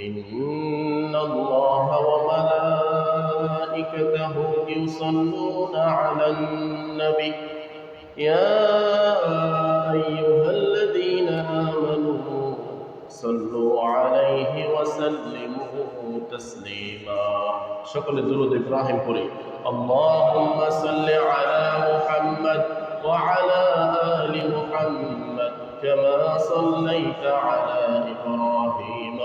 إن الله وملائكته يصلون على النبي. يا أيها الذين آمنوا صلوا عليه وسلموا تسليما. شكل درود إبراهيم قري اللهم صل على محمد وعلى آل محمد كما صليت على إبراهيم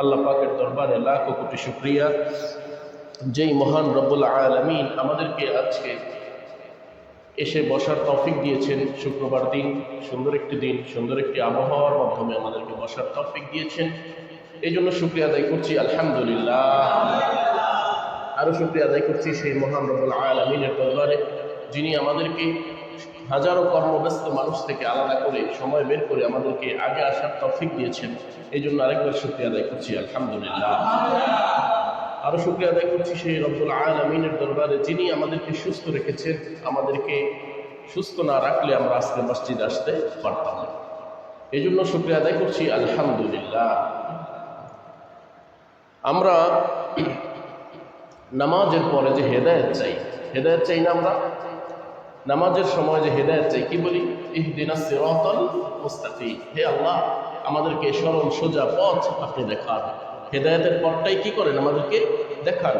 আল্লাহ পাকের দরবারে লাখো কোটি শুক্রিয়া। যেই মহান রব্বুল আলমিন আমাদেরকে আজকে এসে বসার তফিক দিয়েছেন, শুক্রবার দিন, সুন্দর একটি দিন, সুন্দর একটি আবহাওয়ার মাধ্যমে আমাদেরকে বসার তফিক দিয়েছেন। এই জন্য শুক্রিয়া আদায় করছি, আলহামদুলিল্লাহ। আরও শুক্রিয়া আদায় করছি সেই মহান রব্বুল আলমিনের দরবারে, যিনি আমাদেরকে হাজারো কর্মব্যস্ত মানুষ থেকে আলাদা করে সময় বের করে আমাদেরকে আগে আসার তৌফিক দিয়েছেন। এই জন্য আরেকবার শুক্রিয়া আদায় করছি, আলহামদুলিল্লাহ। আরও শুক্রিয়া আদায় করছি সেই রব্বুল আলমিনের দরবারে, যিনি আমাদেরকে সুস্থ রেখেছেন। আমাদেরকে সুস্থ না রাখলে আমরা আজকে মসজিদ আসতে পারতাম না। এই জন্য শুক্রিয়া আদায় করছি, আলহামদুলিল্লাহ। আমরা নামাজের পরে যে হেদায়ত চাই হেদায়ত চাই না আমরা? নামাজের সময় যে হেদায়ত চাই, কি বলি? ইহদিনা সিরাতাল মুস্তাকিম। হে আল্লাহ, আমাদেরকে সরল, সোজা পথ আপনি দেখান। হেদায়তের পথটাই কি করেন? আমাদেরকে দেখান।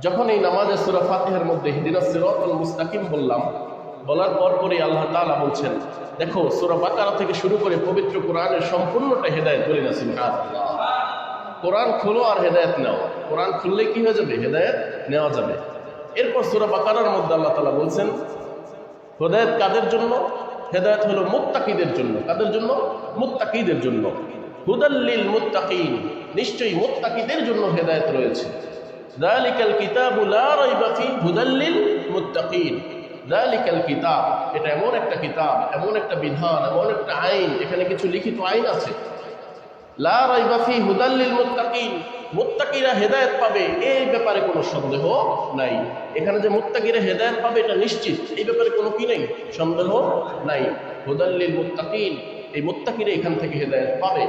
যখন এই নামাজের সুরা ফাতিহার মধ্যে হিদিনা সিরাতাল মুস্তাকিম বললাম, বলার পর পরই আল্লাহ তাআলা বলছেন, দেখো, সুরা বাকারা থেকে শুরু করে পবিত্র কোরআনের সম্পূর্ণটা হেদায়ত বলি না সিনহার কোরআন খুলো আর হেদায়ত নেওয়া কোরআন খুললে কি হয়ে যাবে? হেদায়ত নেওয়া যাবে। এরপর সুরা বাকারার মধ্যে আল্লাহ তালা বলছেন, হেদায়ত কাদের জন্য? হেদায়ত হলো মুত্তাকিদের জন্য। কাদের জন্য? মুত্তাকিদের জন্য। হুদাল্লিল মুত্তাকিন, নিশ্চয়ই মুত্তাকিদের জন্য হেদায়ত রয়েছে। দালিকাল কিতাবু লা হুদাল্লিল মুত্তাকিন। দালিকাল কিতাব, এটা এমন একটা কিতাব, এমন একটা বিধান, এমন একটা আইন, এখানে কিছু লিখিত আইন আছে। লা রাইবা ফি হুদাল্লিল মুত্তাকিন। মুত্তাকিরা হেদায়েত পাবে, এই ব্যাপারে কোনো সন্দেহ নাই। এখানে যে মুত্তাকিরা হেদায়েত পাবে, এটা নিশ্চিত, এই ব্যাপারে কোনো কি নেই? সন্দেহ নাই। হুদাল্লিল মুত্তাকিন, এই মুত্তাকিরা এখান থেকে হেদায়েত পাবে।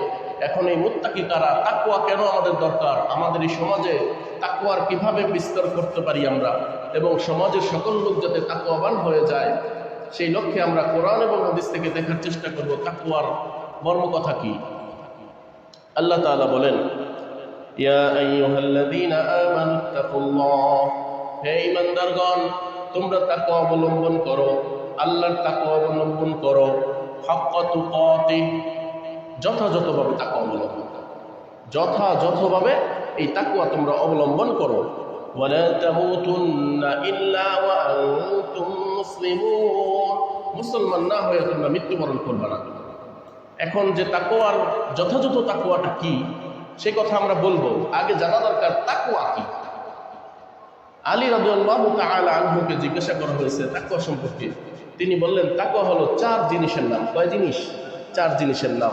এখন এই মুত্তাকি কারা তাকুয়া কেন আমাদের দরকার? আমাদের এই সমাজে তাকুয়ার কীভাবে বিস্তার করতে পারি আমরা? এবং সমাজের সকল লোক যাতে তাকুয়াবান হয়ে যায়, সেই লক্ষ্যে আমরা কোরআন এবং হাদিস থেকে দেখার চেষ্টা করব। তাকুয়ার মর্ম কথা কি? আল্লাহ তাআলা বলেন, ইয়া তোমরা তাকওয়া অবলম্বন করো, আল্লাহর তাকওয়া অবলম্বন করো যথাযথভাবে তাকওয়া অবলম্বন করো। যথাযথভাবে এই তাকওয়া তোমরা অবলম্বন করো। মুসলমান না হয়ে তোমরা মৃত্যুবরণ করবে না। এখন যে তাকোয়ার যথাযথ তাকোয়াটা কি, সে কথা আমরা বলব। আগে জানা দরকার তাকোয়া কি? আলী তাআলা আনহুকে জিজ্ঞাসা করা হয়েছে তাকোয়া সম্পর্কে। তিনি বললেন তাকোয়া হলো চার জিনিসের নাম। কয় জিনিস? চার জিনিসের নাম।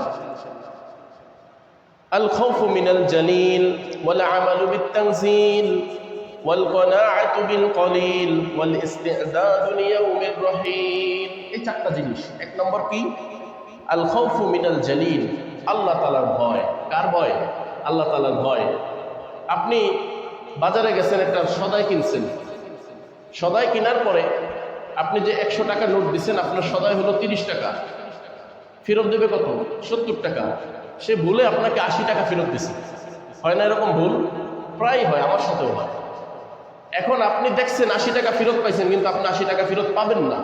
আল খাউফু মিনাল জালিল ওয়াল আমালু বিত-তানজিল ওয়াল কনাআতু বিল কলিল ওয়াল ইস্তি'দাদু লিয়াউমির রহিম। এই চারটা জিনিস। এক নম্বর কি? আল খৌফু মিনাল জালিল। আল্লাহ তালার ভয়। কার ভয়? আল্লাহ তালার ভয়। আপনি বাজারে গেছেন, একটা সদাই কিনছেন। সদাই কেনার পরে আপনি যে একশো টাকা নোট দিচ্ছেন আপনার সদাই হলো তিরিশ টাকা। ফেরত দেবে কত? সত্তর টাকা। সে ভুলে আপনাকে আশি টাকা ফেরত দিছে। হয় না এরকম ভুল? প্রায় হয়, আমার সাথেও হয়। এখন আপনি দেখছেন আশি টাকা ফেরত পাইছেন, কিন্তু আপনি আশি টাকা ফেরত পাবেন না।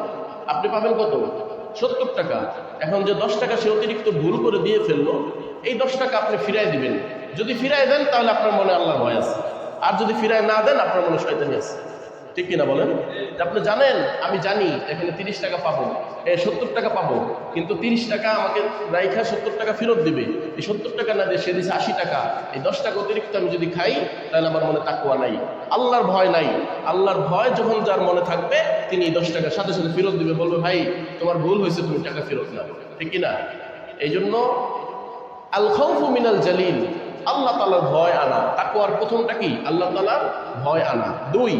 আপনি পাবেন কত? সত্তর টাকা। এখন যে দশ টাকা সে অতিরিক্ত ভুল করে দিয়ে ফেলল, এই দশ টাকা আপনি ফিরাই দিবেন। যদি ফিরাই দেন, তাহলে আপনার মনে আল্লাহ ভয় আছে। আর যদি ফিরাই না দেন, আপনার মনে শয়তানি আছে। ঠিক কিনা বলেন? আপনি জানেন, আমি জানি, এখানে তিরিশ টাকা পাবো। সত্তর টাকা পাবো, কিন্তু তিরিশ টাকা আমাকে রাইখা সত্তর টাকা ফেরত দিবে। এই সত্তর টাকা না দিয়ে সে দিছে আশি টাকা। এই দশ টাকা অতিরিক্ত আমি যদি খাই, তাহলে আমার মনে তাকুয়া নাই। আল্লাহর ভয় নাই। আল্লাহর ভয় যখন যার মনে থাকবে, তিনি এই দশ টাকা সাথে সাথে ফেরত দিবে, বলবে, ভাই, তোমার ভুল হয়েছে, তুমি টাকা ফেরত নাও। ঠিক কিনা? এই জন্য আল খৌফু মিনাল জালিল, আল্লাহ তালার ভয় আনা। তাকুয়ার প্রথমটা কি? আল্লাহ তালার ভয় আনা। দুই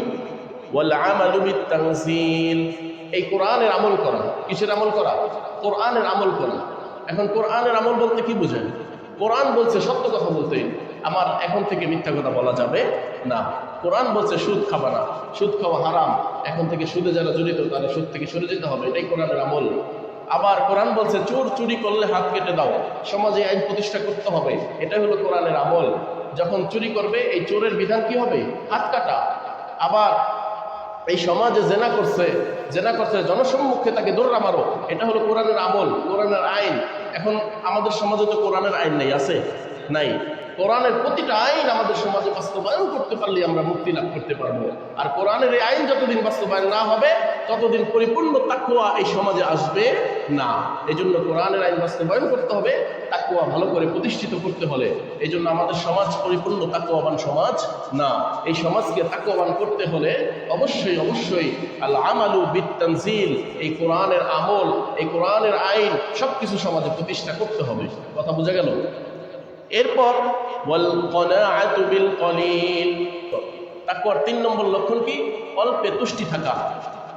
এই কোরআনের আমল করা, কিসের আমল করা? কোরআনের আমল করা। এখন কোরআনের আমল বলতে কি বোঝায়? কোরআন বলছে সত্য কথা বলতে, আমার এখন থেকে মিথ্যা কথা বলা যাবে না। কোরআন বলছে সুদ খাবা না, সুদ খাওয়া হারাম। এখন থেকে সুদে যারা জড়িত তারা সুদ থেকে সরে যেতে হবে, এটাই কোরআনের আমল। আবার কোরআন বলছে, চোর চুরি করলে হাত কেটে দাও, সমাজে আইন প্রতিষ্ঠা করতে হবে এটা হলো কোরআনের আমল। যখন চুরি করবে, এই চোরের বিধান কি হবে? হাত কাটা। আবার এই সমাজে জেনা করছে জেনা করছে, জনসম্মুখে তাকে দৌড়া মারো। এটা হলো কোরআনের আমল, কোরআনের আইন। এখন আমাদের সমাজে তো কোরআনের আইন নেই, আছে? নাই। কোরআনের প্রতিটা আইন আমাদের সমাজে বাস্তবায়ন করতে পারলে আমরা মুক্তি লাভ করতে পারব। আর কোরআনের এই আইন যতদিন বাস্তবায়ন না হবে, ততদিন পরিপূর্ণ তাকুয়া এই সমাজে আসবে না। এই জন্য কোরআনের আইন বাস্তবায়ন করতে হবে তাকুয়া ভালো করে প্রতিষ্ঠিত করতে হলে। এই জন্য আমাদের সমাজ পরিপূর্ণ তাকুয়াবান সমাজ না। এই সমাজকে তাকুয়াবান করতে হলে অবশ্যই অবশ্যই আল আমালু বিত্তানজিল, এই কোরআনের আমল, এই কোরআনের আইন সব কিছু সমাজে প্রতিষ্ঠা করতে হবে। কথা বোঝা গেল? এরপর তাকওয়ার তিন নম্বর লক্ষণ কি? অল্পে তুষ্টি থাকা।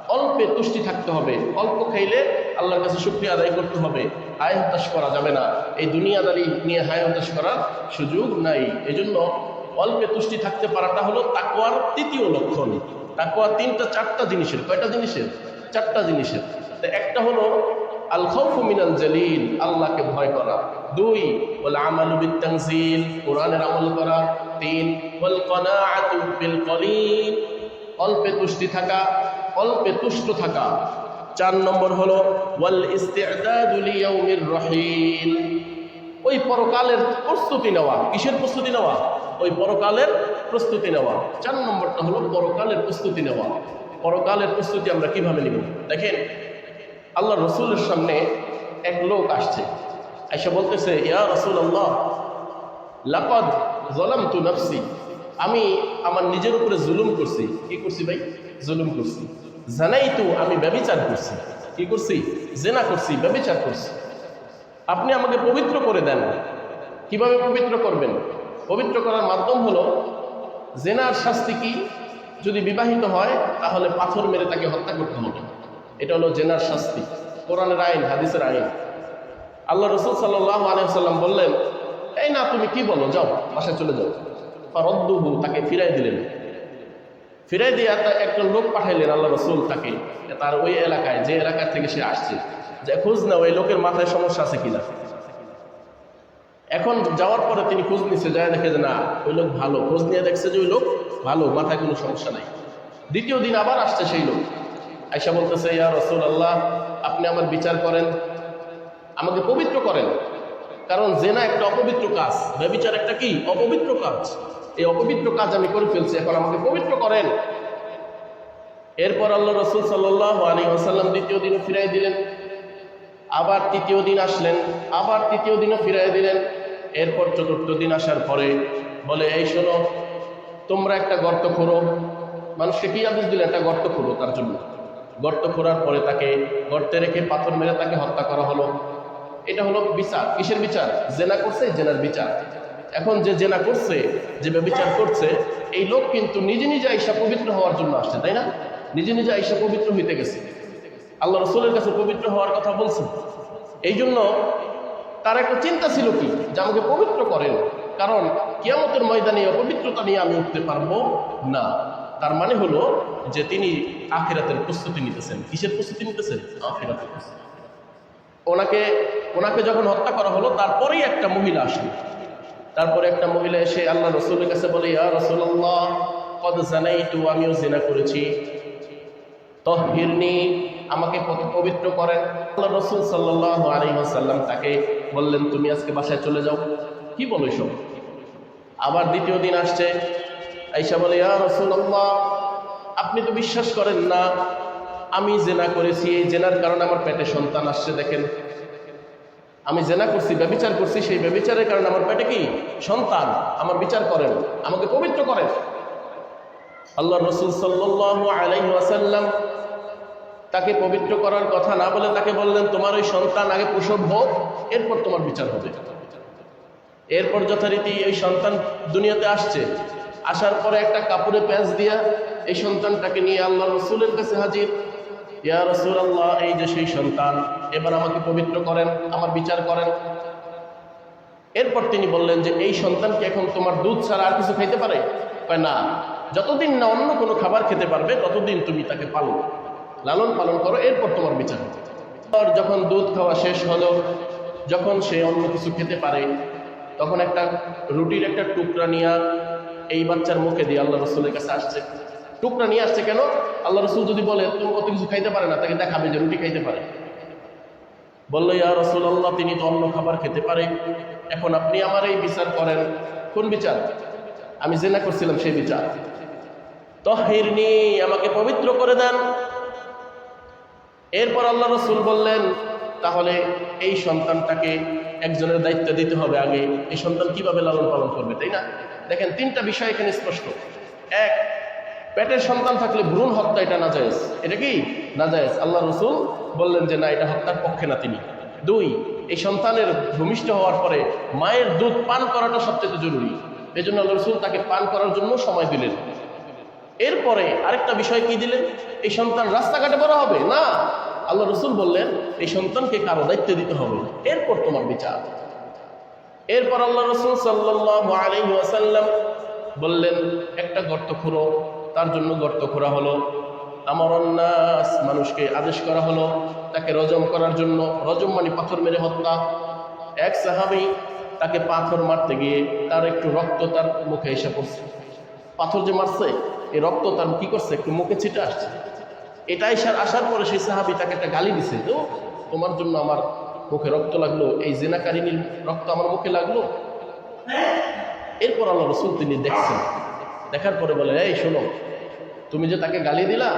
অল্পে তুষ্টি থাকতে হবে। অল্প খাইলে আল্লাহর কাছে শুক্রিয়া আদায় করতে হবে। হায় হতাশ করা যাবে না। এই দুনিয়াদারি নিয়ে হায় হতাশ করার সুযোগ নাই। এজন্য অল্পে তুষ্টি থাকতে পারাটা হলো তাকওয়ার তৃতীয় লক্ষণ। তাকওয়া তিনটা, চারটা জিনিসের। কয়টা জিনিসের? চারটা জিনিসের। তো একটা হলো আল খাউফু মিনাল জালিল, আল্লাহকে ভয় করা। দুই, ওয়াল আমালু বিত তানজিল, কোরআনের আমল করা। তিন, ওয়াল কনাআতু বিল কলিল, অল্পে তুষ্টি থাকা, অল্পে তুষ্ট থাকা। চার নম্বর হলো, ওয়াল ইস্তিআদাদু লিয়াউমির রহিল। ওই পরকালের প্রস্তুতি নেওয়া। কিসের প্রস্তুতি নেওয়া? ওই পরকালের প্রস্তুতি নেওয়া। চার নম্বরটা হলো, পরকালের প্রস্তুতি নেওয়া। পরকালের প্রস্তুতি আমরা কীভাবে নিব? দেখেন আল্লাহ রসুলের সামনে এক লোক আসছে। এসে বলতেছে, ইয়া রসুল আল্লাহ লাকদ জলাম তু নফসি, আমি আমার নিজের উপরে জুলুম করছি। কি করছি ভাই? জুলুম করছি। জানাই তো আমি ব্যবিচার করছি। কি করছি? জেনা করছি, ব্যবিচার করছি। আপনি আমাকে পবিত্র করে দেন। কীভাবে পবিত্র করবেন? পবিত্র করার মাধ্যম হলো, জেনার শাস্তি কি? যদি বিবাহিত হয়, তাহলে পাথর মেরে তাকে হত্যা করতে হবে। এটা হলো জেনার শাস্তি, কোরআনের আইন, হাদিসের আইন। আল্লাহ রসুল সাল্লাহ আলিয়াল্লাম বললেন, এই না, তুমি কি বলো? যাও, বাসায় চলে যাও। ফারদ্দুহু, তাকে ফিরাই দিলেন। ফিরাই দিয়ে একজন লোক পাঠাইলেন আল্লাহ রসুল তাকে তার ওই এলাকায়, যে এলাকা থেকে সে আসছে। যে খোঁজ না ওই লোকের মাথায় সমস্যা আছে কিনা। এখন যাওয়ার পরে তিনি খোঁজ নিচ্ছে, যায় দেখে যে না, ওই লোক ভালো। খোঁজ নিয়ে দেখছে যে ওই লোক ভালো, মাথায় কোনো সমস্যা নাই। দ্বিতীয় দিন আবার আসছে সেই লোক। আয়সা বলতেছে, ইয়া রসুল আল্লাহ আপনি আমার বিচার করেন, আমাকে পবিত্র করেন। কারণ জেনা একটা অপবিত্র কাজ, ব্যবিচার একটা কি? অপবিত্র কাজ। এই অপবিত্র কাজ আমি করে ফেলছি, এখন আমাকে পবিত্র করেন। এরপর আল্লাহ রসুল সাল্লাহ আলী দ্বিতীয় দিনও ফিরাই দিলেন। আবার তৃতীয় দিন আসলেন, আবার তৃতীয় দিনও ফিরাই দিলেন। এরপর চতুর্থ দিন আসার পরে বলে, এই শোনো, তোমরা একটা গর্ত খোরো মানুষকে কি আদেশ দিলেন? একটা গর্ত খোরো তার জন্য। গর্ত খোঁড়ার পরে তাকে গর্তে রেখে পাথর মেরে তাকে হত্যা করা হলো। এটা হলো বিচার। কিসের বিচার? জেনা করছে, জেনার বিচার। এখন যে জেনা করছে, যে বিচার করছে, এই লোক কিন্তু নিজে নিজে আইসা পবিত্র হওয়ার জন্য আসছে, তাই না? নিজে নিজে আইসা পবিত্র হইতে গেছে। আল্লাহ রসুলের কাছে পবিত্র হওয়ার কথা বলছে। এই জন্য তার একটা চিন্তা ছিল কি? যে আমাকে পবিত্র করেন, কারণ কিয়ামতের ময়দানে অপবিত্রতা নিয়ে আমি উঠতে পারব না। তার মানে হলো যে তিনি আখেরাতের প্রস্তুতি নিতেছেন। কিসের প্রস্তুতি নিতেছেন? আখেরাতের প্রস্তুতি। ওনাকে ওনাকে যখন হত্যা করা হলো, তারপরেই একটা মহিলা আসলো। তারপরে একটা মহিলা এসে আল্লাহ রসুলের কাছে বলে, ইয়া রসুল্লাহ কদ জানাই তো আমিও জেনা করেছি। তহিরনি আমাকে পবিত্র করেন। আল্লাহ রসুল সাল্লাহ আলী আসাল্লাম তাকে বললেন, তুমি আজকে বাসায় চলে যাও। কি বলো সব আবার দ্বিতীয় দিন আসছে আইসা বলে, ইয়া রসুল্লাহ আপনি তো বিশ্বাস করেন না, আমি জেনা করেছি, এই জেনার কারণে আমার পেটে সন্তান আসছে, দেখেন। আমি জেনা করছি ব্যবিচার করছি, সেই ব্যবিচারের কারণে আমার পেটে কি? সন্তান। আমার বিচার করেন, আমাকে পবিত্র করেন। আল্লাহ রসুল ওয়াসাল্লাম তাকে পবিত্র করার কথা না বলে তাকে বললেন, তোমার ওই সন্তান আগে প্রসব হোক, এরপর তোমার বিচার হবে। এরপর যথারীতি এই সন্তান দুনিয়াতে আসছে। আসার পরে একটা কাপড়ে প্যাঁচ দিয়া এই সন্তানটাকে নিয়ে আল্লাহ রসুলের কাছে হাজির। ইয়া রসুল আল্লাহ এই যে সেই সন্তান, এবার আমাকে পবিত্র করেন, আমার বিচার করেন। এরপর তিনি বললেন যে, এই সন্তানকে এখন তোমার দুধ ছাড়া আর কিছু খাইতে পারে? না। যতদিন না অন্য কোনো খাবার খেতে পারবে, ততদিন তুমি তাকে পালন, লালন পালন করো, এরপর তোমার বিচার। আর যখন দুধ খাওয়া শেষ হলো, যখন সে অন্য কিছু খেতে পারে, তখন একটা রুটির একটা টুকরা নিয়ে এই বাচ্চার মুখে দিয়ে আল্লাহ রসুলের কাছে আসছে। টুকরা নিয়ে আসছে কেন? আল্লাহ রসুল যদি বলে তুমি কত কিছু খাইতে পারে না, তাকে দেখাবে যে রুটি খাইতে পারে। বলল, ইয়া রসুল আল্লাহ তিনি তো অন্য খাবার খেতে পারে। এখন আপনি আমার এই বিচার করেন। কোন বিচার? আমি জেনা করছিলাম সেই বিচার। তহিরনি, আমাকে পবিত্র করে দেন। এরপর আল্লাহ রসুল বললেন, তাহলে এই সন্তানটাকে একজনের দায়িত্ব দিতে হবে আগে। এই সন্তান কীভাবে লালন পালন করবে, তাই না? দেখেন, তিনটা বিষয় এখানে স্পষ্ট। এক পেটের সন্তান থাকলে ভ্রূণ হত্যা, এটা না জায়েজ এটা কি? না জায়েজ আল্লাহ রসুল বললেন যে, না, এটা হত্যার পক্ষে না তিনি। দুই, এই সন্তানের ভূমিষ্ঠ হওয়ার পরে মায়ের দুধ পান করাটা সবচেয়ে জরুরি। এই জন্য আল্লাহ রসুল তাকে পান করার জন্য সময় দিলেন। এরপরে আরেকটা বিষয় কি দিলেন? এই সন্তান রাস্তাঘাটে বড় হবে? না। আল্লাহ রসুল বললেন, এই সন্তানকে কারও দায়িত্ব দিতে হবে। এরপর তোমার বিচার। এরপর আল্লাহ রসুল আলহি বললেন, একটা গর্ত খুঁড়ো। তার জন্য গর্ত খোঁড়া হলো। আমার অন্যাস মানুষকে আদেশ করা হলো তাকে রজম করার জন্য রজম মানে পাথর মেরে হত্যা। এক সাহাবি তাকে পাথর মারতে গিয়ে তার একটু রক্ত তার মুখে এসে পড়ছে। পাথর যে মারছে, এই রক্ত তার কি করছে? একটু মুখে ছিটে আসছে। এটা এসার আসার পরে সেই সাহাবি তাকে একটা গালি দিছে তো তোমার জন্য আমার মুখে রক্ত লাগল, এই জেনাকারিনীর রক্ত আমার মুখে লাগল? এরপর আল্লাহ রসুল তিনি দেখছেন দেখার পরে বলে, এই, শোনো, তুমি যে তাকে গালি দিলা,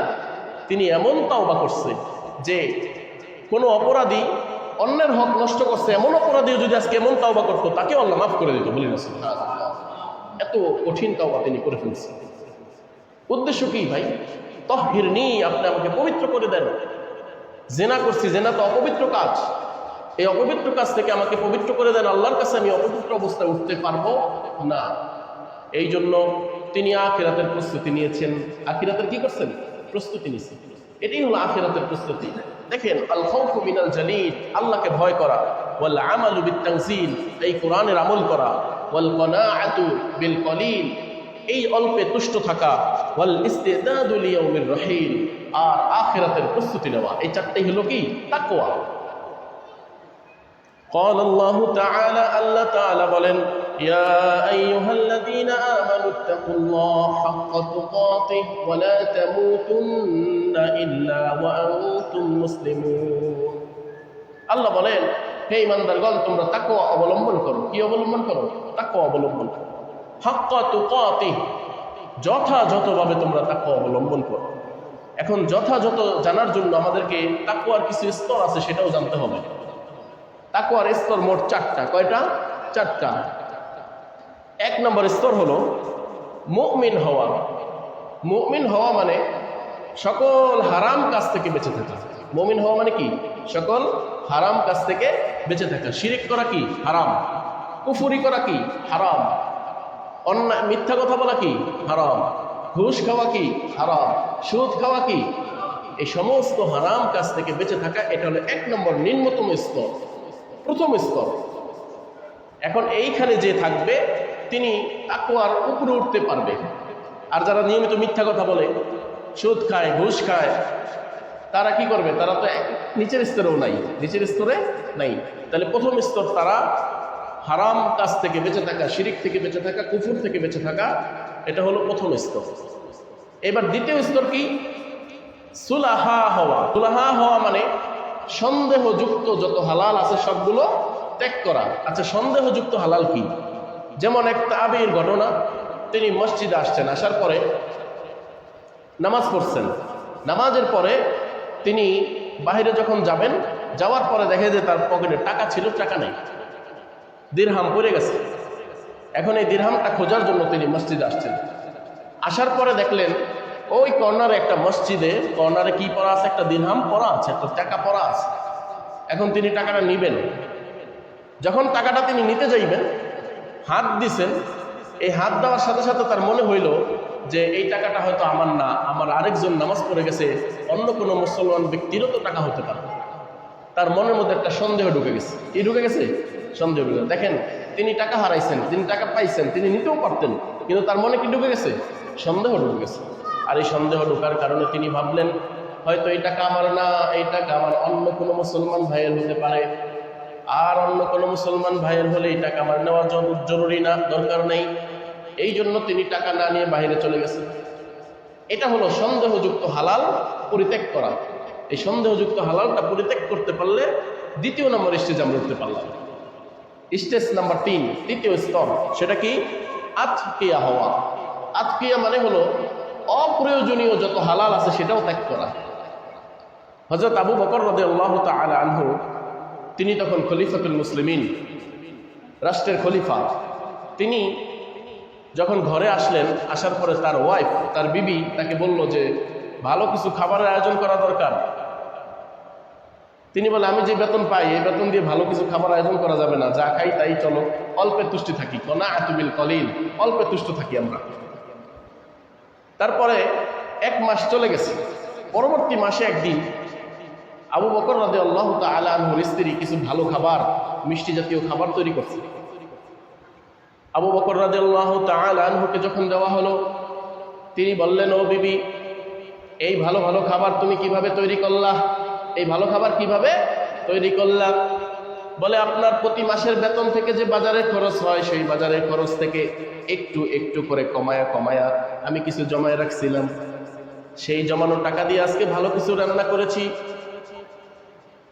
তিনি এমন তাওবা করছে যে কোনো অপরাধী অন্যের হক নষ্ট করছে, এমন অপরাধীও যদি আজকে এমন তাওবা করতো, তাকেও আল্লাহ মাফ করে দিত, বলি রাসূল। এত কঠিন তাওবা তিনি করে ফেলছে। উদ্দেশ্য কি ভাই? তহির নি আপনি আমাকে পবিত্র করে দেন। জেনা করছি, জেনা তো অপবিত্র কাজ। এই অপবিত্র কাজ থেকে আমাকে পবিত্র করে দেন, আল্লাহর কাছে আমি অপবিত্র অবস্থায় উঠতে পারব না। এই জন্য তিনি আখিরাতের প্রস্তুতি নিয়েছেন আখিরাতের কি করছেন প্রস্তুতি নিয়েছেন এটাই হলো আখিরাতের প্রস্তুতি দেখেন আল খাউফু মিনাল জালিল আল্লাহকে ভয় করা ওয়াল আমালু বিত তানজিল এই কোরআনের আমল করা ওয়াল কনাআতু বিল কলিল এই অল্পে তুষ্ট থাকা ওয়াল ইস্তেদাদু লিয়াউমির রহিল আর আখিরাতের প্রস্তুতি নেওয়া এই চারটাই হলো কি তাকওয়া قال الله تعالى الله تعالى বলেন يا أيها الذين آمنوا اتقوا الله حق تقاته ولا تموتن إلا وأنتم مسلمون আল্লাহ বলেন হে ইমানদারগণ তোমরা তাকওয়া অবলম্বন করো কি অবলম্বন করো তাকওয়া অবলম্বন করো হাক্কা তুকাতি যথাযথভাবে তোমরা তাকওয়া অবলম্বন করো এখন যথাযথ জানার জন্য আমাদেরকে তাকওয়ার কিছু স্তর আছে সেটাও জানতে হবে তাকওয়ার স্তর মোট চারটা কয়টা চারটা এক নম্বর স্তর হলো মুমিন হওয়া। মুমিন হওয়া মানে সকল হারাম কাজ থেকে বেঁচে থাকা। মুমিন হওয়া মানে কি? সকল হারাম কাজ থেকে বেঁচে থাকা। শিরিক করা কি? হারাম। কুফুরি করা কি? হারাম। অন্যায়, মিথ্যা কথা বলা কি? হারাম। ঘুষ খাওয়া কি? হারাম। সুদ খাওয়া কি? এই সমস্ত হারাম কাজ থেকে বেঁচে থাকা, এটা হলো এক নম্বর নিম্নতম স্তর। প্রথম স্তর। এখন এইখানে যে থাকবে, তিনি তাকুয়ার উপরে উঠতে পারবে। আর যারা নিয়মিত মিথ্যা কথা বলে, সুদ খায়, ঘুষ খায়, তারা কি করবে? তারা তো নিচের স্তরেও নাই, নিচের স্তরে নাই। তাহলে প্রথম স্তর তারা হারাম কাজ থেকে বেঁচে থাকা, শিরিক থেকে বেঁচে থাকা, কুফুর থেকে বেঁচে থাকা, এটা হলো প্রথম স্তর। এবার দ্বিতীয় স্তর কি? সুলাহা হওয়া। সুলাহা হওয়া মানে সন্দেহযুক্ত যত হালাল আছে সবগুলো ত্যাগ করা। আচ্ছা সন্দেহযুক্ত হালাল কি? যেমন এক তাবির ঘটনা, তিনি মসজিদে আসছেন, আসার পরে নামাজ পড়ছেন। নামাজের পরে তিনি বাইরে যখন যাবেন, যাওয়ার পরে দেখে যে তার পকেটে টাকা ছিল, টাকা নেই। দিরহাম পড়ে গেছে। এখন এই দিরহামটা খোঁজার জন্য তিনি মসজিদে আসছেন। আসার পরে দেখলেন, ওই কর্নারে একটা মসজিদে, কর্নারে কি পড়া আছে? একটা দিরহাম পড়া আছে, একটা টাকা পড়া আছে। এখন তিনি টাকাটা নিবেন। যখন টাকাটা তিনি নিতে যাইবেন, হাত দিছেন, এই হাত দেওয়ার সাথে সাথে তার মনে হইল যে এই টাকাটা হয়তো আমার না, আমার আরেকজন নামাজ পড়ে গেছে, অন্য কোনো মুসলমান ব্যক্তিরও তো টাকা হতে পারে। তার মনের মধ্যে একটা সন্দেহ ঢুকে গেছে। কি ঢুকে গেছে? সন্দেহ ঢুকে দেখেন, তিনি টাকা হারাইছেন, তিনি টাকা পাইছেন, তিনি নিতেও পারতেন, কিন্তু তার মনে কি ঢুকে গেছে? সন্দেহ ঢুকে গেছে। আর এই সন্দেহ ঢোকার কারণে তিনি ভাবলেন, হয়তো এই টাকা আমার না, এই টাকা আমার অন্য কোনো মুসলমান ভাইয়ের হতে পারে। আর অন্য কোনো মুসলমান ভাইয়ের হলে এই টাকা আমার নেওয়া জরুরি না, দরকার নেই। এই জন্য তিনি টাকা না নিয়ে বাইরে চলে গেছেন এটা হলো সন্দেহযুক্ত হালাল পরিত্যাগ করা। এই সন্দেহযুক্ত হালালটা পরিত্যাগ করতে পারলে দ্বিতীয় নম্বর স্টেজ আমরা উঠতে পারলাম। স্টেজ নাম্বার তিন, তৃতীয় স্তর, সেটা কি? আতকিয়া হওয়া। আতকিয়া মানে হলো অপ্রয়োজনীয় যত হালাল আছে সেটাও ত্যাগ করা। হজরত আবু বকর রদে আল্লাহ তালা আনহু তিনি তখন খলিফাতুল মুসলিমিন, রাষ্ট্রের খলিফা। তিনি যখন ঘরে আসলেন, আসার পরে তার ওয়াইফ তার বিবি তাকে বলল যে, ভালো কিছু খাবারের আয়োজন করা দরকার। তিনি বলে আমি যে বেতন পাই, এই বেতন দিয়ে ভালো কিছু খাবার আয়োজন করা যাবে না। যা খাই তাই চলো। অল্পে তুষ্টি থাকি। কনা আতুবিল কলিল। অল্পে তুষ্ট থাকি আমরা। তারপরে এক মাস চলে গেছে। পরবর্তী মাসে একদিন আবু বকর রাদে আল্লাহ তালা আনহুর স্ত্রী কিছু ভালো খাবার, মিষ্টি জাতীয় খাবার তৈরি করছে। আবু বকর রাদে আল্লাহ তালা আনহুকে যখন দেওয়া হলো, তিনি বললেন, ও বিবি, এই ভালো ভালো খাবার তুমি কীভাবে তৈরি করলা? এই ভালো খাবার কীভাবে তৈরি করলা? বলে, আপনার প্রতি মাসের বেতন থেকে যে বাজারে খরচ হয়, সেই বাজারের খরচ থেকে একটু একটু করে কমায়া কমায়া আমি কিছু জমায় রাখছিলাম। সেই জমানো টাকা দিয়ে আজকে ভালো কিছু রান্না করেছি।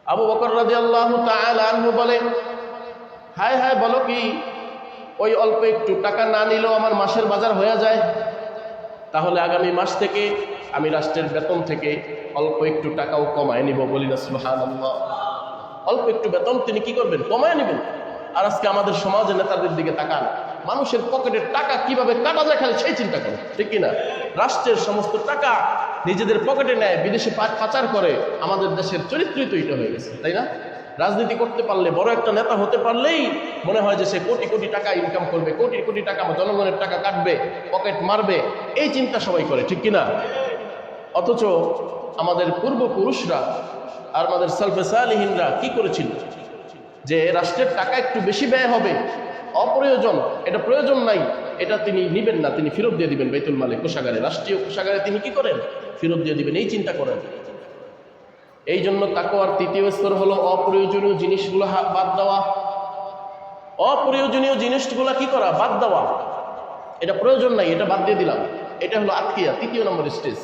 আবু বকর রাজি আল্লাহ আনহু বলে, হায় হায় বলো কি, ওই অল্প একটু টাকা না নিলেও আমার মাসের বাজার হয়ে যায়? তাহলে আগামী মাস থেকে আমি রাষ্ট্রের বেতন থেকে অল্প একটু টাকাও কমায় নিব বলি না, সুবহানাল্লাহ। অল্প একটু বেতন তিনি কি করবেন? কমায় নেবেন। আর আজকে আমাদের সমাজে নেতাদের দিকে তাকান। মানুষের পকেটের টাকা কীভাবে কাটা যায় খালি সেই চিন্তা করে ঠিক কিনা? রাষ্ট্রের সমস্ত টাকা নিজেদের পকেটে নেয়, বিদেশে পাচার করে, আমাদের দেশের চরিত্রই তো এটা হয়ে গেছে, তাই না? রাজনীতি করতে পারলে বড় একটা নেতা হতে পারলেই মনে হয় যে সে কোটি কোটি টাকা ইনকাম করবে, কোটি কোটি টাকা জনগণের টাকা কাটবে, পকেট মারবে, এই চিন্তা সবাই করে, ঠিক কিনা? অথচ আমাদের পূর্বপুরুষরা আর আমাদের সালফে সালিহিনরা কি করেছিল? যে রাষ্ট্রের টাকা একটু বেশি ব্যয় হবে, অপ্রয়োজন, এটা প্রয়োজন নাই, এটা তিনি নিবেন না, তিনি ফেরত দিয়ে দিবেন বেতুল মালে কোষাগারে, রাষ্ট্রীয় কোষাগারে তিনি কি করেন? ফেরত দিয়ে দিবেন, এই চিন্তা করেন। এই জন্য তাকওয়ার তৃতীয় স্তর হলো অপ্রয়োজনীয় জিনিসগুলো বাদ দেওয়া। অপ্রয়োজনীয় জিনিসগুলো কি করা? বাদ দেওয়া। এটা প্রয়োজন নাই, এটা বাদ দিয়ে দিলাম। এটা হলো আত্মীয়া তৃতীয় নম্বর স্টেজ।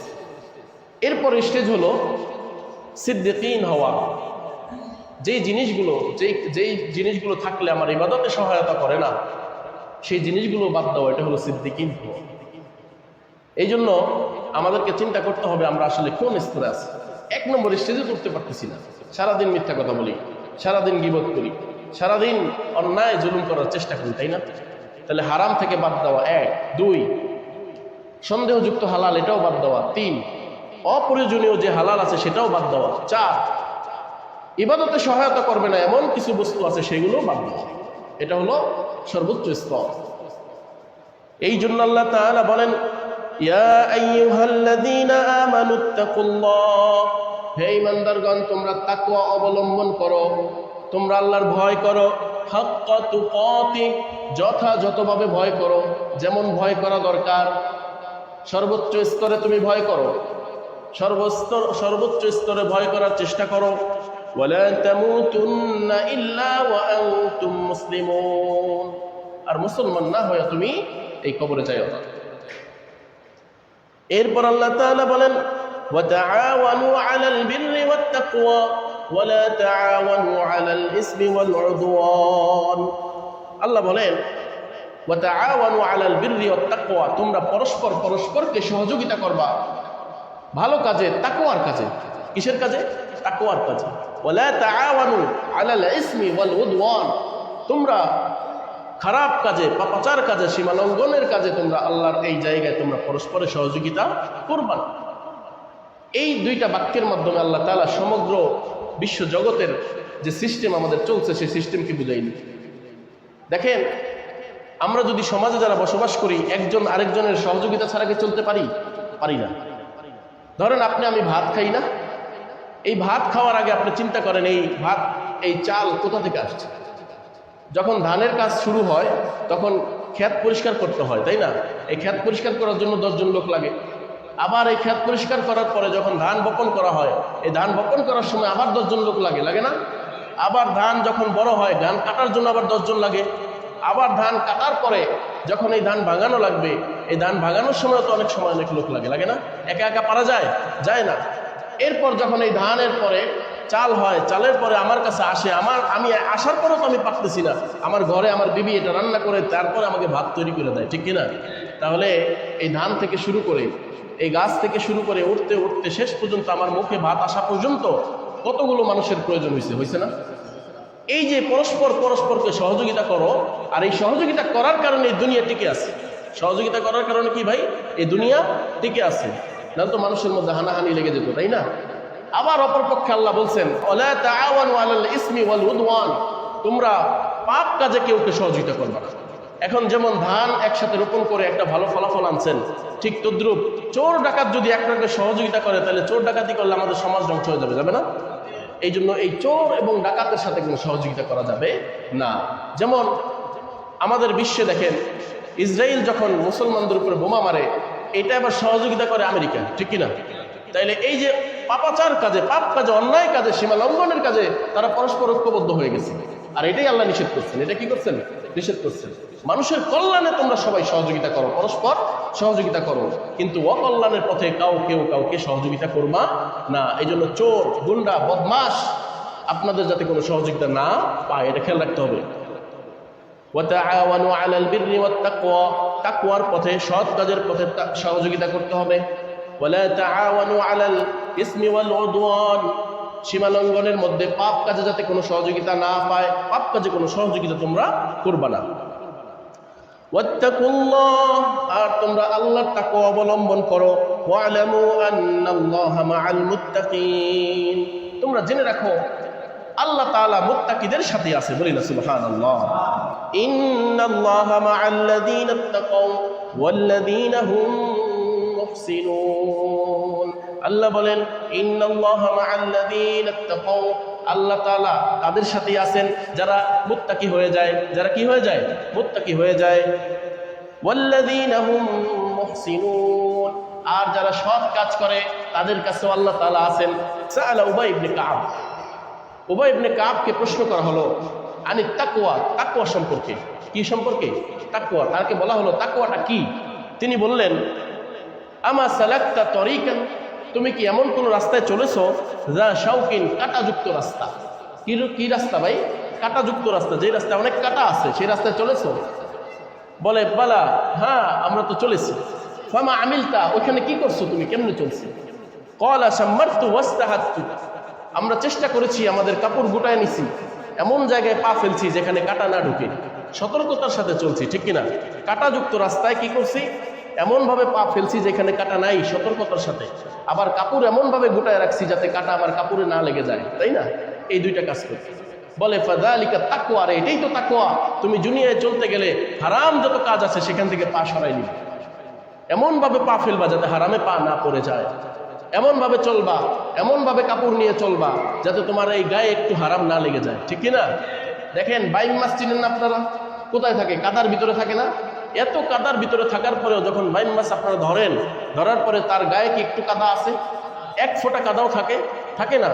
এরপর স্টেজ হলো সিদ্দিকিন হওয়া। যেই জিনিসগুলো, যেই যেই জিনিসগুলো থাকলে আমার ইবাদতে সহায়তা করে না, সেই জিনিসগুলো বাদ দেওয়া, এটা হলো সিদ্দিকিন হওয়া। এই জন্য আমাদেরকে চিন্তা করতে হবে আমরা আসলে কোন স্তরে আছি। এক নম্বর স্টেজে করতে পারতেছি না। সারাদিন মিথ্যা কথা বলি, সারাদিন গিবত করি, সারাদিন অন্যায় জুলুম করার চেষ্টা করি, তাই না? তাহলে হারাম থেকে বাদ দেওয়া এক, দুই, সন্দেহযুক্ত হালাল এটাও বাদ দেওয়া, তিন, অপ্রয়োজনীয় যে হালাল আছে সেটাও বাদ দেওয়া, চার, ইবাদতে সহায়তা করবে না এমন কিছু বস্তু আছে সেগুলো বাদ দেওয়া। এটা হলো সর্বোচ্চ স্তর। এই জন্য আল্লাহ তাআলা বলেন ইয়া আইয়ুহাল্লাযীনা আমানুত্তাকুল্লাহ হে ঈমানদারগণ, তোমরা তাকওয়া অবলম্বন করো, তোমরা আল্লাহর ভয় করো। হাক্কা তুকাতি, যথাযথভাবে ভয় করো, যেমন ভয় করা দরকার। সর্বোচ্চ স্তরে তুমি ভয় করো। সর্বস্তর সর্বোচ্চ স্তরে ভয় করার চেষ্টা করো। আনতুম আর মুসলমান না হয়ে তুমি এই কবরে যাইও না। এরপর আল্লাহ তাআলা বলেন وتعاونوا على البر والتقوى ولا تعاونوا على الإثم والعدوان আল্লাহ বলেন وتعاونوا على البر والتقوى তোমরা পরস্পর পরস্পরকে সহযোগিতা করবা ভালো কাজে তাকওয়ার কাজে কিসের কাজে তাকওয়ার কাজে ওয়ালা তাআওয়ানু আলাল ইসমি ওয়াল উদওয়ান তোমরা খারাপ কাজে পাপাচার কাজে, সীমা লঙ্ঘনের কাজে তোমরা আল্লাহর এই জায়গায় তোমরা পরস্পরের সহযোগিতা করবা না। এই দুইটা বাক্যের মাধ্যমে আল্লাহ তাআলা সমগ্র বিশ্ব জগতের যে সিস্টেম আমাদের চলছে, সেই সিস্টেমকে বুঝাইনি দেখেন, আমরা যদি সমাজে যারা বসবাস করি, একজন আরেকজনের সহযোগিতা ছাড়া কি চলতে পারি? পারি না। ধরেন আপনি, আমি ভাত খাই না। এই ভাত খাওয়ার আগে আপনি চিন্তা করেন, এই ভাত, এই চাল কোথা থেকে আসছে? যখন ধানের কাজ শুরু হয়, তখন ক্ষেত পরিষ্কার করতে হয়, তাই না? এই ক্ষেত পরিষ্কার করার জন্য দশজন লোক লাগে। আবার এই ক্ষেত পরিষ্কার করার পরে যখন ধান বপন করা হয়, এই ধান বপন করার সময় আবার দশজন লোক লাগে লাগে না? আবার ধান যখন বড় হয়, ধান কাটার জন্য আবার দশজন লাগে। আবার ধান কাটার পরে যখন এই ধান ভাঙানো লাগবে, এই ধান ভাঙানোর সময় তো অনেক সময় অনেক লোক লাগে লাগে না? একা একা পারা যায়? যায় না। এরপর যখন এই ধানের পরে চাল হয়, চালের পরে আমার কাছে আসে, আমার, আমি আসার পরেও তো আমি পারতেছি না। আমার ঘরে আমার বিবি এটা রান্না করে, তারপরে আমাকে ভাত তৈরি করে দেয়, ঠিক কিনা? তাহলে এই ধান থেকে শুরু করে, এই গাছ থেকে শুরু করে উঠতে উঠতে শেষ পর্যন্ত আমার মুখে ভাত আসা পর্যন্ত কতগুলো মানুষের প্রয়োজন হয়েছে হয়েছে না? এই যে পরস্পর পরস্পরকে সহযোগিতা করো, আর এই সহযোগিতা করার কারণে এই দুনিয়া টিকে আছে। সহযোগিতা করার কারণে কি ভাই? এই দুনিয়া টিকে আছে। না তো মানুষের মধ্যে হানাহানি লেগে যেত, তাই না? আবার অপরপক্ষে আল্লাহ বলছেন "ওয়ালা তোমরা পাপ কাজে কেউকে সহযোগিতা করবে না। এখন যেমন ধান একসাথে রোপণ করে একটা ভালো ফলাফল আনছেন, ঠিক তদ্রুপ চোর ডাকাত যদি একটাকে সহযোগিতা করে, তাহলে চোর ডাকাতি করলে আমাদের সমাজ ধ্বংস হয়ে যাবে যাবে না? এই জন্য এই চোর এবং ডাকাতের সাথে কোনো সহযোগিতা করা যাবে না। যেমন আমাদের বিশ্বে দেখেন ইসরায়েল যখন মুসলমানদের উপরে বোমা মারে, এটা আবার সহযোগিতা করে আমেরিকা, ঠিক কিনা? তাইলে এই যে পাপাচার কাজে, পাপ কাজে, অন্যায় কাজে, সীমা লঙ্ঘনের কাজে তারা পরস্পর ঐক্যবদ্ধ হয়ে গেছে। আর এটাই আল্লাহ নিষেধ করছেন। এটা কি করছেন? নিষেধ করছেন। মানুষের কল্যাণে তোমরা সবাই সহযোগিতা করো, পরস্পর সহযোগিতা করো। কিন্তু অকল্যাণের পথে কাউ কেউ কাউকে সহযোগিতা করবা না। এই জন্য চোর, গুন্ডা বদমাস আপনাদের যাতে কোনো সহযোগিতা না পায়, এটা খেয়াল রাখতে হবে। তাকওয়ার পথে, সৎ কাজের পথে সহযোগিতা করতে হবে। ওয়ালা তাআওয়ানু আলাল ইসমি ওয়াল উদওয়ান। সীমা লঙ্ঘনের মধ্যে পাপ কাজে যাতে কোনো সহযোগিতা না পায়, পাপ কাজে কোনো সহযোগিতা তোমরা করবা না। আর তোমরা আল্লাহর তাকওয়া অবলম্বন করো। তোমরা জেনে রাখো, আল্লাহ তাআলা মুত্তাকিদের সাথে আছে বলি না, সুবহানাল্লাহ। ইন্নাল্লাহা মাআল্লাযীনা ওয়াল্লাযীনা হুম মুহসিনুন। আল্লাহ বলেন, ইন্নাল্লাহা মাআল্লাযীনা ইত্তাকাও আল্লাহ তাআলা তাদের সাথে আছেন। যারা মুত্তাকি হয়ে যায়, যারা কি হয়ে যায়? মুত্তাকি হয়ে যায়। ওয়াল্লাযীনা হুম মুহসিনুন। আর যারা সৎ কাজ করে, তাদের কাছেও আল্লাহ তাআলা আছেন। সাআলা উবাই ইবনে কাব উবাই ইবনে কাবকে প্রশ্ন করা হলো, আনি তাকওয়া? তাকওয়া সম্পর্কে। কি সম্পর্কে? তাকওয়া। তাকে বলা হলো, তাকওয়াটা কি? তিনি বললেন আমা সালাক্তা তরিকান, তুমি কি এমন কোন রাস্তায় চলেছো যা শাউকিন কাটাযুক্ত রাস্তা? কি কি রাস্তা ভাই? কাটাযুক্ত রাস্তা, যে রাস্তায় অনেক কাটা আছে, সেই রাস্তায় চলেছো? বলে, বালা হ্যাঁ আমরা তো চলেছি। ফামা আমিলতা ওখানে কি করছ তুমি? কেমনে চলছে? কলা সাম্মার্তু ওয়াস্তাহাত্তু। আমরা চেষ্টা করেছি আমাদের কাপড় গুটায় নিছি। এমন জায়গায় পা ফেলছি যেখানে কাটা না ঢুকে। সতর্কতার সাথে চলছি, ঠিক কিনা? কাটাযুক্ত রাস্তায় কি করছি? এমনভাবে পা ফেলছি যেখানে কাটা নাই সতর্কতার সাথে। আবার কাপড় এমনভাবে গোটায় রাখছি যাতে কাটা আমার কাপড়ে না লেগে যায়। তাই না? এই দুইটা কাজ করছি বলে ফাদালিকা তাকুয়া রে, এটাই তো তাকুয়া তুমি জুনিয়ায় চলতে গেলে হারাম যত কাজ আছে সেখান থেকে পা সরাই নিবে। এমনভাবে পা ফেলবা যাতে হারামে পা না পড়ে যায়। এমনভাবে চলবা, এমনভাবে কাপড় নিয়ে চলবা যাতে তোমার এই গায়ে একটু হারাম না লেগে যায়। ঠিক না? দেখেন বাইম মাছ চিনেন না আপনারা কোথায় থাকে? কাদার ভিতরে থাকে না? এত কাদার ভিতরে থাকার পরেও যখন বাইম মাছ আপনারা ধরেন, ধরার পরে তার গায়ে কি একটু কাদা আছে? এক ফোঁটা কাদাও থাকে? থাকে না।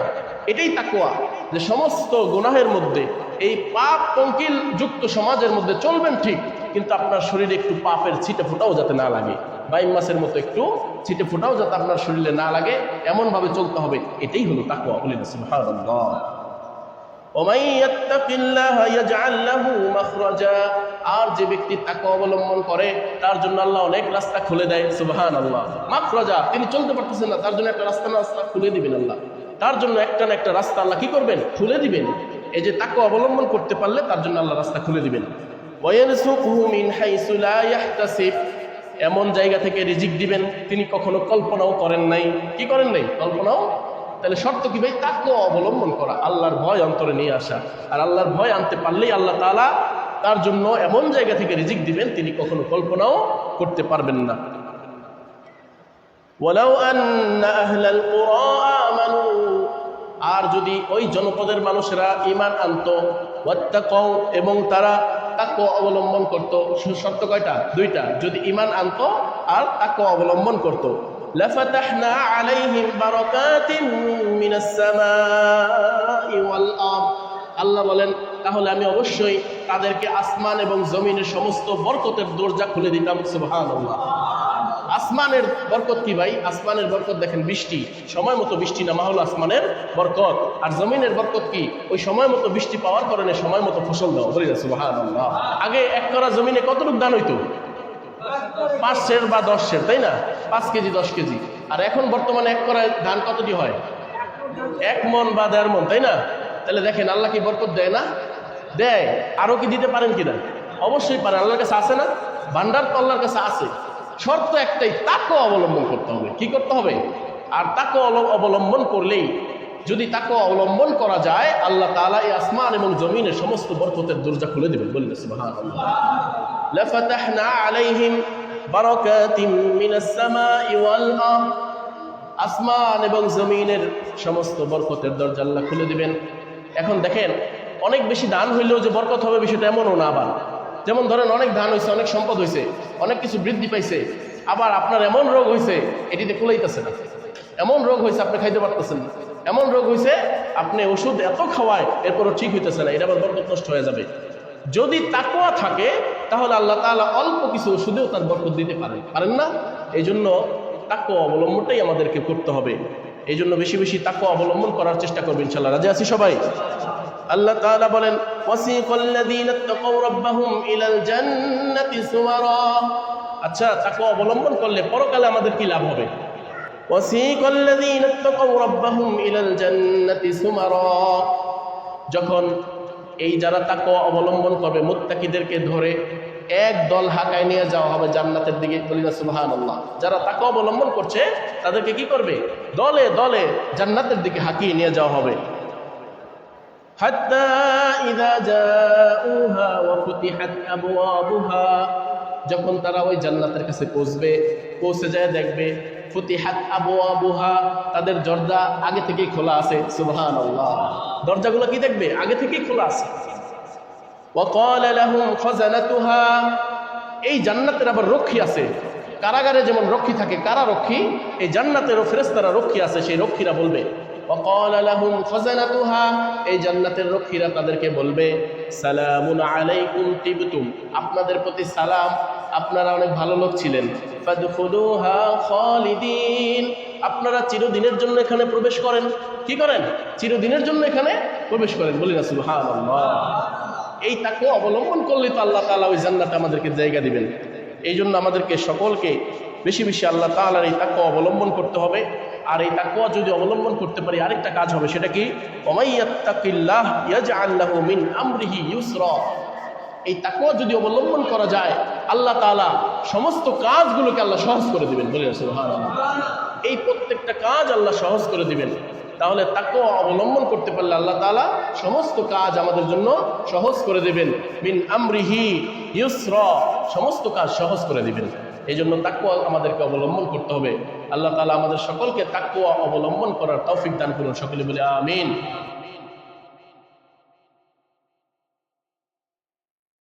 এটাই তাকুয়া যে সমস্ত গুনাহের মধ্যে, এই পাপ পঙ্কিল যুক্ত সমাজের মধ্যে চলবেন ঠিক, কিন্তু আপনার শরীরে একটু পাপের ছিটে ফোটাও যাতে না লাগে। বাইম মাসের মতো একটু ছিটে ফোটাও যাতে আপনার শরীরে না লাগে, এমনভাবে চলতে হবে, এটাই হলো তাকুয়া বলে সুবহানাল্লাহ। আর যে ব্যক্তি তাকে অবলম্বন করে, তার জন্য আল্লাহ অনেক রাস্তা খুলে দেয় সুবাহান আল্লাহ মাফরাজা তিনি চলতে পারতেছেন না, তার জন্য একটা রাস্তা না, রাস্তা খুলে দিবেন আল্লাহ। তার জন্য একটা না একটা রাস্তা আল্লাহ কি করবেন? খুলে দিবেন। এই যে তাকে অবলম্বন করতে পারলে, তার জন্য আল্লাহ রাস্তা খুলে দিবেন। মিন এমন জায়গা থেকে রিজিক দিবেন, তিনি কখনো কল্পনাও করেন নাই। কি করেন নাই? কল্পনাও? তাহলে শর্ত কি ভাই? তাকে অবলম্বন করা, আল্লাহর ভয় অন্তরে নিয়ে আসা। আর আল্লাহর ভয় আনতে পারলেই আল্লাহ তাআলা তার জন্য এমন জায়গা থেকে রিজিক দিবেন তিনি কখনো কল্পনাও করতে পারবেন না ولو أن أهل القرى آمنوا আর যদি ওই জনপদের মানুষেরা ইমান আনতো ওয়াত্তাকাও এবং তারা তাকে অবলম্বন করত শর্ত কয়টা দুইটা যদি ইমান আনতো আর তাকে অবলম্বন করত লাফাতাহনা আলাইহিম বারাকাতিন মিনাস সামাই ওয়াল আরদ আল্লাহ বলেন, তাহলে আমি অবশ্যই তাদেরকে আসমান এবং জমিনের সমস্ত বরকতের দরজা খুলে দিতাম। সুবহানাল্লাহ। আসমানের বরকত কি ভাই? আসমানের বরকত দেখেন বৃষ্টি। সময় মতো বৃষ্টি নামা হলো আসমানের বরকত। আর জমিনের বরকত কি? ওই সময় মতো বৃষ্টি পাওয়ার কারণে সময় মতো ফসল দেওয়া। বলে সুবহানাল্লাহ। আগে এক করা জমিনে কতটুকু দান হইতো? পাঁচ সের বা দশ সের, তাই না? পাঁচ কেজি, দশ কেজি। আর এখন বর্তমানে এক করা ধান কতটি হয়? এক মন বা দেড় মন, তাই না? তাহলে দেখেন আল্লাহ কি বরকত দেয় না? দেয়। আরও কি দিতে পারেন কিনা? অবশ্যই পারেন। আল্লাহর কাছে আছে না? ভান্ডার তো আল্লাহর কাছে আছে। শর্ত একটাই, তাকেও অবলম্বন করতে হবে। কি করতে হবে? আর তাকে অবলম্বন করলেই যদি তাকে অবলম্বন করা যায়, আল্লাহ তাআলা এই আসমান এবং জমিনের সমস্ত বরকতের দরজা খুলে দেবেন। বললে সুবহানাল্লাহ। লাফাতাহনা আলাইহিম আসমান এবং জমিনের সমস্ত বরকতের দরজা আল্লাহ খুলে দিবেন। এখন দেখেন, অনেক বেশি দান হইলেও যে বরকত হবে বিষয়টা এমনও না আবার। যেমন ধরেন, অনেক ধান হয়েছে অনেক সম্পদ হয়েছে অনেক কিছু বৃদ্ধি পাইছে, আবার আপনার এমন রোগ হয়েছে এটিতে কুলাইতেছে না। এমন রোগ হয়েছে আপনি খাইতে পারতেছেন না। এমন রোগ হয়েছে আপনি ওষুধ এত খাওয়ায়, এরপরও ঠিক হইতেছে না, এটা আবার বরকত নষ্ট হয়ে যাবে। যদি তাকোয়া থাকে, তাহলে আল্লাহ তাআলা অল্প কিছু ওষুধেও তার বরকত দিতে পারেন। পারেন না? এই জন্য তাকোয়া অবলম্বনটাই আমাদেরকে করতে হবে। এই জন্য বেশি বেশি তাকে অবলম্বন করার চেষ্টা করবেন ইনশাল্লাহ রাজি আছি সবাই? আল্লাহ তাআলা বলেন আচ্ছা তাকে অবলম্বন করলে পরকালে আমাদের কি লাভ হবে? যখন এই যারা তাকে অবলম্বন করবে, মুত্তাকিদেরকে ধরে এক দল হাঁকায় নিয়ে যাওয়া হবে জান্নাতের দিকে সুবাহান আল্লাহ যারা তাকে অবলম্বন করছে, তাদেরকে কি করবে? দলে দলে জান্নাতের দিকে হাঁকিয়ে নিয়ে যাওয়া হবে। যখন তারা ওই জান্নাতের কাছে পৌঁছবে, পৌঁছে যায়, দেখবে ফতিহাত আবু আবুহা তাদের দরজা আগে থেকেই খোলা আছে সুবাহান আল্লাহ দরজাগুলো কি দেখবে? আগে থেকেই খোলা আছে। এই জান্নাতের আবার রক্ষী আছে। কারাগারে যেমন রক্ষী থাকে, কারা রক্ষী? এই জান্নাতেরও ফেরেস্তারা রক্ষী আছে, সেই রক্ষীরা বলবে এই জান্নাতের রক্ষীরা তাদেরকে বলবে, সালামুন আলাইকুম আপনাদের প্রতি সালাম, আপনারা অনেক ভালো লোক ছিলেন। আপনারা চিরদিনের জন্য এখানে প্রবেশ করেন। কি করেন? চিরদিনের জন্য এখানে প্রবেশ করেন। বলি না হা এই তাকে অবলম্বন করলে তো আল্লাহ তাআলা ওই জান্নাতে আমাদেরকে জায়গা দিবেন। এই জন্য আমাদেরকে সকলকে বেশি বেশি আল্লাহ তাআলার এই তাকে অবলম্বন করতে হবে। আর এই তাকুয়া যদি অবলম্বন করতে পারি, আরেকটা কাজ হবে, সেটা কি? মিন আমরিহি এই তাকুয়া যদি অবলম্বন করা যায়, আল্লাহ তাআলা সমস্ত কাজগুলোকে আল্লাহ সহজ করে দিবেন। বলে এই প্রত্যেকটা কাজ আল্লাহ সহজ করে দিবেন। তাহলে তাকে অবলম্বন করতে পারলে আল্লাহ তালা সমস্ত কাজ আমাদের জন্য সহজ করে দেবেন। মিন আমরিহি ইউসর, সমস্ত কাজ সহজ করে দেবেন। এই জন্য তাকুয়া আমাদেরকে অবলম্বন করতে হবে। আল্লাহ তালা আমাদের সকলকে তাকুয়া অবলম্বন করার তৌফিক দান করুন। সকলে বলে আমিন।